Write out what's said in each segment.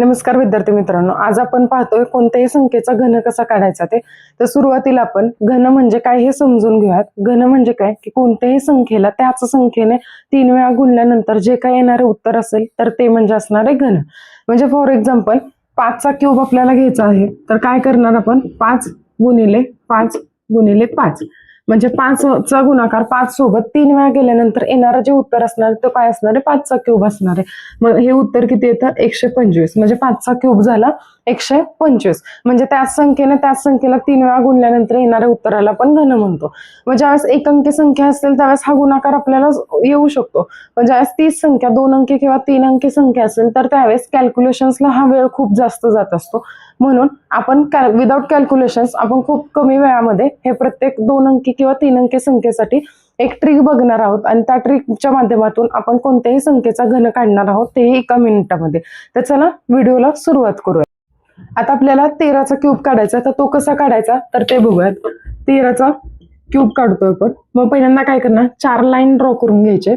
नमस्कार विद्यार्थी मित्रांनो आज आपण पाहतोय कोणत्याही संख्येचा घन कसा काढायचा ते. तर सुरुवातीला आपण घन म्हणजे काय हे समजून घेऊयात. घन म्हणजे काय? की कोणत्याही संख्येला त्याच संख्येने तीन वेळा गुणल्यानंतर जे काय येणारे उत्तर असेल तर ते म्हणजे असणारे घन. म्हणजे फॉर एक्झाम्पल पाचचा क्यूब आपल्याला घ्यायचा आहे तर काय करणार आपण? पाच गुणिले पाच गुणिले पाच. म्हणजे पाचचा गुणाकार पाच सोबत तीन वेळा गेल्यानंतर येणारं जे उत्तर असणार ते काय असणार आहे? पाचचा क्यूब असणार आहे. मग हे उत्तर किती येतं? एकशे पंचवीस. म्हणजे पाचचा क्यूब झाला एकशे पंचवीस. म्हणजे त्याच संख्येने त्याच संख्येला तीन वेळा गुणल्यानंतर येणाऱ्या उत्तराला आपण घन म्हणतो. मग ज्यावेळेस एक अंकी संख्या असेल त्यावेळेस हा गुणाकार आपल्याला येऊ शकतो. पण ज्यावेळेस तीस संख्या दोन अंकी किंवा तीन अंकी संख्या असेल तर त्यावेळेस कॅल्क्युलेशन्सला हा वेळ खूप जास्त जात असतो. म्हणून आपण विदाउट कॅल्क्युलेशन्स आपण खूप कमी वेळामध्ये हे प्रत्येक दोन अंकी किंवा तीन अंकी संख्येसाठी एक ट्रिक बघणार आहोत. आणि त्या ट्रिकच्या माध्यमातून आपण कोणत्याही संख्येचा घन काढणार आहोत तेही एका मिनिटामध्ये तर चला व्हिडिओला सुरुवात करूया. आता आपल्याला तेराचा क्यूब काढायचा तर तो कसा काढायचा? तर ते बघूयात. तेराचा क्यूब काढतोय आपण. मग पहिल्यांदा काय करणार? चार लाईन ड्रॉ करून घ्यायचे.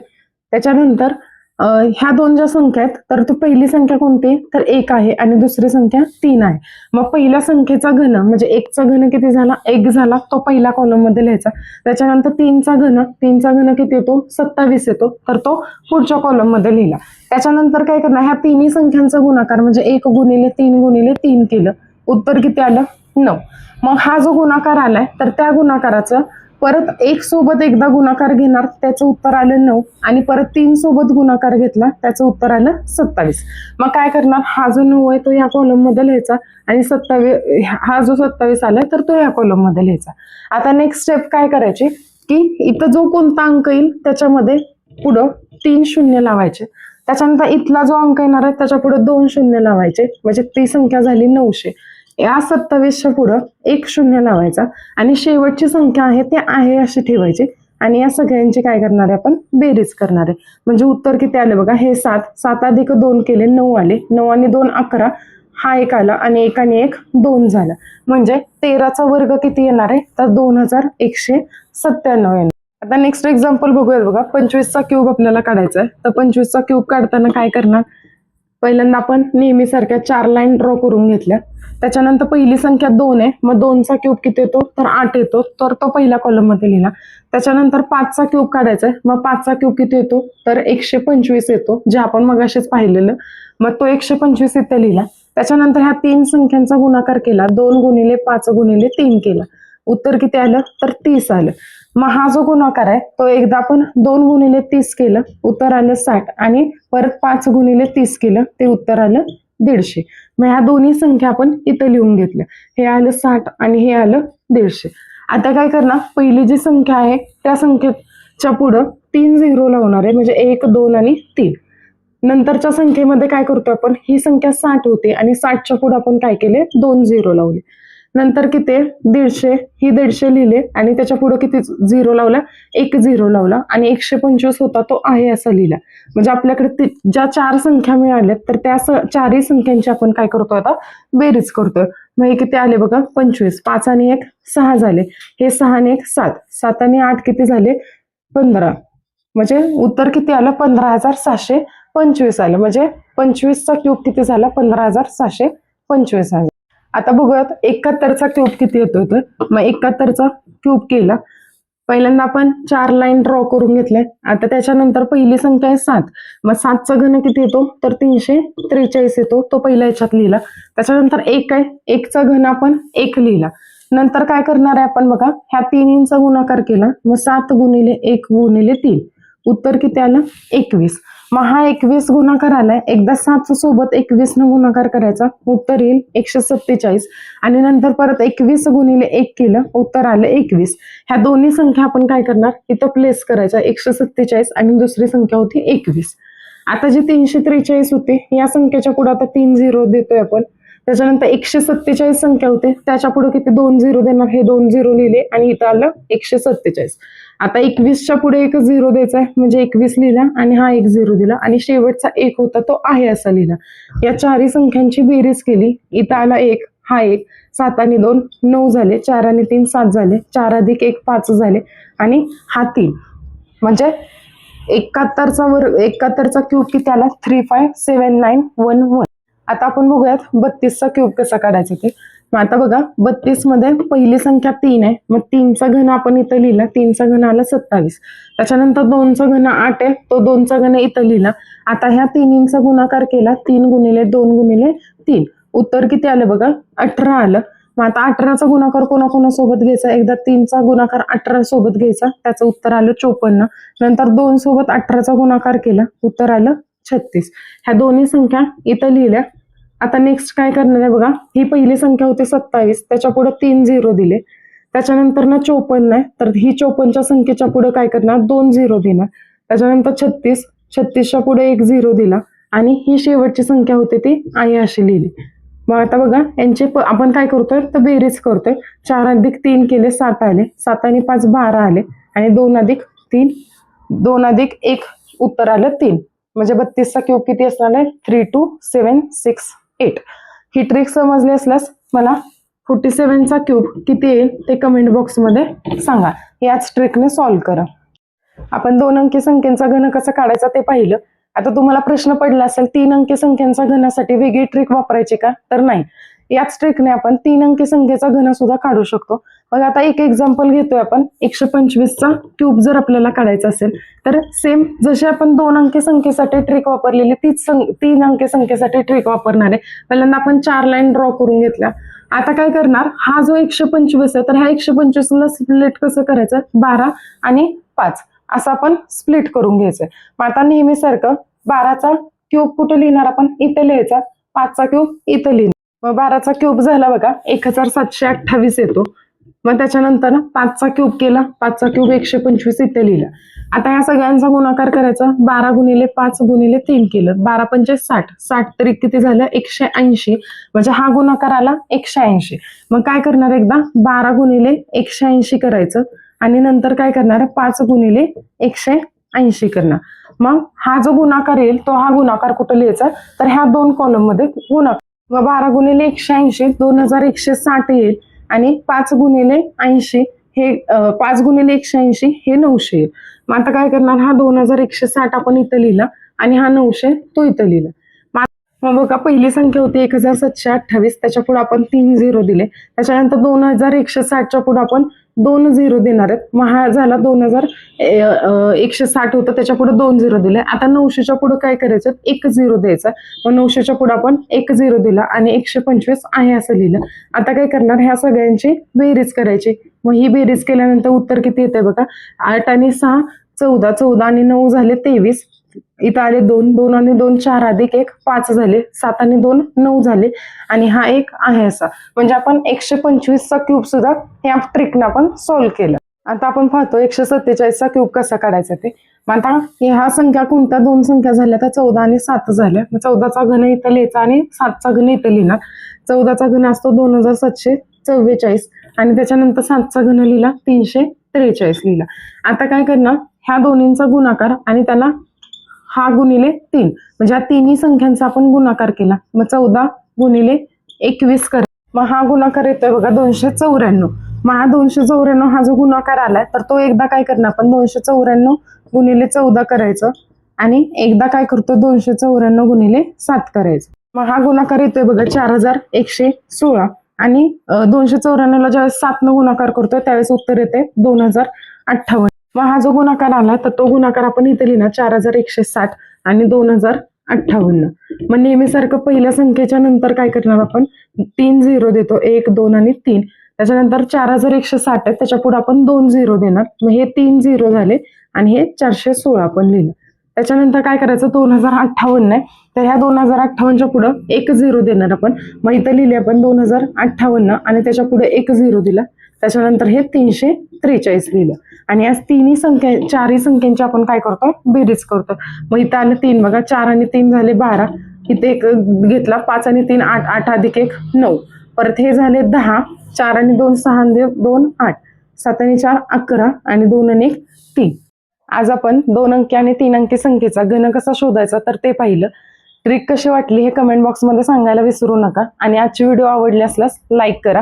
त्याच्यानंतर ह्या दोन ज्या संख्या आहेत तर तो पहिली संख्या कोणती? तर एक आहे आणि दुसरी संख्या तीन आहे. मग पहिल्या संख्येचा घन म्हणजे एकचा घन किती झाला? एक झाला तो पहिल्या कॉलममध्ये लिहायचा. त्याच्यानंतर तीनचा घन तीनचा घन किती येतो? सत्तावीस येतो. तर तो पुढच्या कॉलममध्ये लिहिला. त्याच्यानंतर काय करणार? ह्या तिन्ही संख्यांचा गुणाकार म्हणजे एक गुणिले तीन गुणिले तीन केलं. उत्तर किती आलं? नऊ. मग हा जो गुणाकार आलाय तर त्या गुणाकाराचं परत एक सोबत एकदा गुणाकार घेणार त्याचं उत्तर आलं नऊ. आणि परत तीन सोबत गुणाकार घेतला त्याचं उत्तर आलं सत्तावीस. मग काय करणार? हा जो नऊ आहे तो या कॉलममध्ये लिहायचा. आणि सत्तावीस हा जो सत्तावीस आलाय तर तो या कॉलममध्ये लिहायचा. आता नेक्स्ट स्टेप काय करायची? की इथं जो कोणता अंक येईल त्याच्यामध्ये पुढं तीन शून्य लावायचे. त्याच्यानंतर इथला जो अंक येणार आहे त्याच्या पुढे दोन शून्य लावायचे. म्हणजे ती संख्या झाली नऊशे. या सत्तावीसच्या पुढं एक शून्य लावायचा. आणि शेवटची संख्या आहे ते आहे अशी ठेवायची. आणि या सगळ्यांची काय करणार आहे आपण? बेरीज करणार आहे. म्हणजे उत्तर किती आले बघा? हे सात. सात अधिक दोन केले नऊ आले. नऊ आणि दोन अकरा. हा एक आला आणि एक आणि एक दोन झाला. म्हणजे तेराचा वर्ग किती येणार आहे? तर दोन हजार एकशे सत्त्याण्णव येणार. आता नेक्स्ट एक्झाम्पल बघूयात बघा. पंचवीसचा क्यूब आपल्याला काढायचा आहे. तर पंचवीसचा क्यूब काढताना काय करणार? पहिल्यांदा आपण नेहमीसारख्या चार लाईन ड्रॉ करून घेतल्या. त्याच्यानंतर पहिली संख्या दोन आहे. मग दोनचा क्यूब किती येतो? तर आठ येतो. तर तो पहिल्या कॉलममध्ये लिहिला. त्याच्यानंतर पाचचा क्यूब काढायचा आहे. मग पाचचा क्यूब किती येतो? तर एकशे पंचवीस येतो. जे आपण मगाशीच पाहिलेलं. मग तो एकशे पंचवीस इथे लिहिला. त्याच्यानंतर ह्या तीन संख्यांचा गुणाकार केला. दोन गुणिले पाच गुणिले तीन केला. उत्तर किती आलं? तर तीस आलं. मग हा जो गुणाकार आहे तो एकदा आपण दोन गुणिले तीस केलं उत्तर आलं साठ. आणि परत पाच गुणिले तीस केलं ते उत्तर आलं दीडशे. मग ह्या दोन्ही संख्या आपण इथं लिहून घेतल्या. हे आलं साठ आणि हे आलं दीडशे. आता काय करणार? पहिली जी संख्या आहे त्या संख्येच्या पुढं तीन झिरो लावणार आहे म्हणजे एक दोन आणि तीन. नंतरच्या संख्येमध्ये काय करतो आपण? ही संख्या साठ होती आणि साठच्या पुढे आपण काय केले? दोन झिरो लावले. नंतर किती दीडशे. ही दीडशे लिहिले आणि त्याच्या पुढे किती झिरो लावला? एक झिरो लावला आणि एकशे पंचवीस होता तो आहे असा लिहिला. म्हणजे आपल्याकडे ज्या चार संख्या मिळाल्यात तर त्या चारही संख्यांची आपण काय करतो आता? बेरीज करतोय. मग हे किती आले बघा? पंचवीस. पाच आणि एक सहा झाले. हे सहा आणि एक सात. सात आणि आठ किती झाले? पंधरा. म्हणजे उत्तर किती आलं? पंधरा हजार सहाशे पंचवीस आलं. म्हणजे पंचवीसचा क्यूब किती झाला? पंधरा हजार सहाशे पंचवीस आला. आता बघूयात एकाहत्तरचा क्यूब किती येतो तर? मग एकाहत्तरचा क्यूब केला. पहिल्यांदा आपण चार लाईन ड्रॉ करून घेतल्या आता त्याच्यानंतर पहिली संख्या आहे सात. मग सातचा घन किती येतो? तर तीनशे त्रेचाळीस येतो. तो पहिल्या ह्याच्यात लिहिला. त्याच्यानंतर एक आहे. एकचा घन आपण एक लिहिला. नंतर काय करणार आहे आपण बघा. ह्या तिन्हींचा गुणाकार केला. मग सात गुणिले एक गुणिले तीन. उत्तर किती आलं? एकवीस. मग हा एकवीस गुणाकार आलाय. एकदा सात सोबत एकवीस न गुणाकार करायचा. उत्तर येईल एकशे सत्तेचाळीस. आणि नंतर परत एकवीस गुणिले एक केलं उत्तर आलं एकवीस. ह्या दोन्ही संख्या आपण काय करणार? इथं प्लेस करायचा. एकशे सत्तेचाळीस आणि दुसरी संख्या होती एकवीस. आता जी तीनशे त्रेचाळीस होती या संख्येच्या पुढे आता तीन झिरो देतोय आपण. त्याच्यानंतर एकशे सत्तेचाळीस संख्या होते. त्याच्या पुढे किती? दोन झिरो देणार. हे दोन झिरो लिहिले आणि इथं आलं एकशे सत्तेचाळीस. आता एकवीसच्या पुढे एक झिरो द्यायचा आहे. म्हणजे एकवीस लिहिला आणि हा एक झिरो दिला. आणि शेवटचा एक होता तो आहे असा लिहिला. या चारही संख्यांची बेरीज केली. इथं आला एक हा एक सात आणि दोन नऊ झाले. चार आणि तीन सात झाले. चार अधिक एक पाच झाले. आणि हा तीन. म्हणजे एकाहत्तरचा वर्ग एकाहत्तरचा क्यूब किती आला? Three five seven nine one one आता आपण बघूयात बत्तीसचा क्यूब कसा काढायचा ते. मग आता बघा बत्तीसमध्ये पहिली संख्या तीन आहे. मग तीनचा घन आपण इथं लिहिला तीनचा घन आला सत्तावीस. त्याच्यानंतर दोनचा घन आठ आहे तो दोनचा घन इथं लिहिला. आता ह्या तिन्हींचा गुणाकार केला तीन गुणिले दोन गुणिले तीन. उत्तर किती आलं बघा? अठरा आलं. मग आता अठराचा गुणाकार कोणाकोणासोबत घ्यायचा? एकदा तीनचा गुणाकार अठरा सोबत घ्यायचा. त्याचं उत्तर आलं चोपन्न. नंतर दोन सोबत अठराचा गुणाकार केला. उत्तर आलं छत्तीस. ह्या दोन्ही संख्या इथं लिहिल्या. आता नेक्स्ट काय करणार आहे बघा. ही पहिली संख्या होती सत्तावीस. त्याच्या पुढे तीन झिरो दिले. त्याच्यानंतर ना चोपन्न आहे. तर ही चोपन्नच्या संख्येच्या पुढे काय करणार? दोन झिरो देणार. त्याच्यानंतर छत्तीस. छत्तीसच्या पुढे एक झिरो दिला. आणि ही शेवटची संख्या होती ती आई अशी लिहिली. मग आता बघा यांचे आपण काय करतोय? तर बेरीज करतोय. चार अधिक तीन केले सात आले. सात आणि पाच बारा आले. आणि दोन अधिक तीन दोन अधिक एक उत्तर आलं तीन. म्हणजे बत्तीसचा क्यूब किती असणार आहे? Three two seven six eight ही ट्रिक समजली असल्यास मला फोर्टी सेवनचा क्यूब किती येईल ते कमेंट बॉक्समध्ये सांगा. याच ट्रिकने सॉल्व्ह करा. आपण दोन अंकी संख्येचा घन कसा काढायचा ते पाहिलं. आता तुम्हाला प्रश्न पडला असेल तीन अंकी संख्यांचा घनासाठी वेगळी ट्रिक वापरायची का? तर नाही. याच ट्रिकने आपण तीन अंकी संख्येचा घन सुद्धा काढू शकतो. मग आता एक एक्झाम्पल घेतोय आपण. एकशे पंचवीसचा क्यूब जर आपल्याला काढायचा असेल तर सेम जशी आपण दोन अंकी संख्येसाठी ट्रिक वापरलेली तीच सं- तीन अंकी संख्येसाठी ट्रिक वापरणार आहे. पहिल्यांदा आपण चार लाईन ड्रॉ करून घेतल्या. आता काय करणार? हा जो एकशे पंचवीस आहे तर ह्या एकशे पंचवीसला स्प्लिट कसं करायचं? बारा आणि पाच. असं आपण स्प्लिट करून घ्यायचंय. मग आता नेहमीसारखं बाराचा क्यूब कुठं लिहिणार आपण? इथं लिहायचा. पाचचा क्यूब इथं लिहिणार. मग बाराचा क्यूब झाला बघा एक हजार सातशे अठ्ठावीस येतो. मग त्याच्यानंतर ना पाचचा क्यूब केला पाचचा क्यूब एकशे पंचवीस इथे लिहिला. आता या सगळ्यांचा गुणाकार करायचा बारा गुणिले पाच गुणिले तीन केलं बारा पंचे साठ. साठ तरी किती झालं? एकशे ऐंशी. म्हणजे हा गुणाकार आला एकशे ऐंशी. मग काय करणार एकदा? बारा गुणिले एकशे ऐंशी करायचं आणि नंतर काय करणार? पाच गुणिले एकशे ऐंशी करणार. मग हा जो गुणाकार येईल तो हा गुणाकार कुठं लिहायचा? तर ह्या दोन कॉलममध्ये गुणाकार व बारा गुणिले एकशे ऐंशी दोन हजार एकशे साठ येईल. आणि पाच गुणिले ऐंशी हे पाच गुणिले एकशे ऐंशी हे नऊशे येईल. मग आता काय करणार? हा दोन हजार एकशे साठ आपण इथं लिहिला आणि हा नऊशे तो इथं लिहिला. मग- मग बघा पहिली संख्या होती एक हजार सातशे अठ्ठावीस त्याच्या पुढे आपण तीन झिरो दिले. त्याच्यानंतर दोन हजार एकशे साठच्या पुढे आपण दोन झिरो देणार आहेत. मग हा झाला दोन हजार एकशे साठ होतं त्याच्या पुढे दोन झिरो दिले. आता नऊशेच्या पुढे काय करायचं? एक झिरो द्यायचा. मग नऊशेच्या पुढे आपण एक झिरो दिला आणि एकशे पंचवीस आहे असं लिहिलं. आता काय करणार? ह्या सगळ्यांची बेरीज करायची. मग ही बेरीज केल्यानंतर उत्तर किती येते बघा? आठ आणि सहा चौदा. चौदा आणि नऊ झाले तेवीस. इथं आले दोन दोन आणि दोन चार अधिक एक पाच झाले सात आणि दोन नऊ झाले. आणि हा एक आहे असा. म्हणजे आपण एकशे पंचवीसचा क्यूब सुद्धा या ट्रिकनं आपण सॉल्व्ह केलं. आता आपण पाहतो एकशे सत्तेचाळीसचा क्यूब कसा काढायचा ते. मग आता ह्या संख्या कोणत्या? दोन संख्या झाल्या तर चौदा आणि सात झाल्या. मग चौदाचा घन इथं लिहायचा आणि सातचा घन इथं लिहिला चौदाचा घन असतो दोन हजार सातशे चव्वेचाळीस. आणि त्याच्यानंतर सातचा घन लिहिला तीनशे त्रेचाळीस लिहिला. आता काय करणार? ह्या दोन्हींचा गुणाकार आणि त्याला हा गुणिले तीन. म्हणजे या तिन्ही संख्यांचा आपण गुणाकार केला. मग चौदा गुणिले एकवीस कर. मग हा गुणाकार येतोय बघा दोनशे चौऱ्याण्णव. मग हा दोनशे चौऱ्याण्णव हा जो गुणाकार आलाय तर तो एकदा काय करणार? आपण दोनशे चौऱ्याण्णव गुणिले चौदा करायचं आणि एकदा काय करतो? दोनशे चौऱ्याण्णव गुणिले सात करायचं. मग हा गुणाकार येतोय बघा चार हजार एकशे सोळा. आणि दोनशे चौऱ्याण्णवला ज्यावेळेस सातनं गुणाकार करतोय त्यावेळेस उत्तर येते दोन हजार अठ्ठावन्न. मग हा जो गुणाकार आला तर तो गुणाकार आपण इथे लिहिला चार हजार एकशे साठ आणि दोन हजार अठ्ठावन्न. मग नेहमीसारखं पहिल्या संख्येच्या नंतर काय करणार आपण? तीन झिरो देतो. एक दोन आणि तीन. त्याच्यानंतर चार हजार एकशे साठ आहे त्याच्या पुढे आपण दोन झिरो देणार. मग हे तीन झिरो झाले आणि हे चारशे सोळा आपण लिहिलं. त्याच्यानंतर काय करायचं? दोन हजार अठ्ठावन्न आहे. तर ह्या दोन हजार अठ्ठावन्नच्या पुढं एक झिरो देणार आपण. मग इथं लिहिले आपण दोन हजार अठ्ठावन्न आणि त्याच्या पुढे एक झिरो दिला. त्याच्यानंतर हे तीनशे त्रेचाळीस लिहिलं. आणि आज तिन्ही संख्या चारही संख्यांची आपण काय करतो बेरीज करतो मग इथं आलं तीन. बघा चार आणि तीन झाले बारा. इथे एक घेतला पाच आणि तीन आठ. आठ अधिक एक नऊ. परत हे झाले दहा. चार आणि दोन सहा आणि दोन आठ. सात आणि चार अकरा आणि दोन आणि एक तीन. आज आपण दोन अंकी आणि तीन अंकी संख्येचा घन कसा शोधायचा तर ते पाहिलं. ट्रिक कशी वाटली हे कमेंट बॉक्समध्ये सांगायला विसरू नका. आणि आजची व्हिडिओ आवडली असल्यास लाईक करा.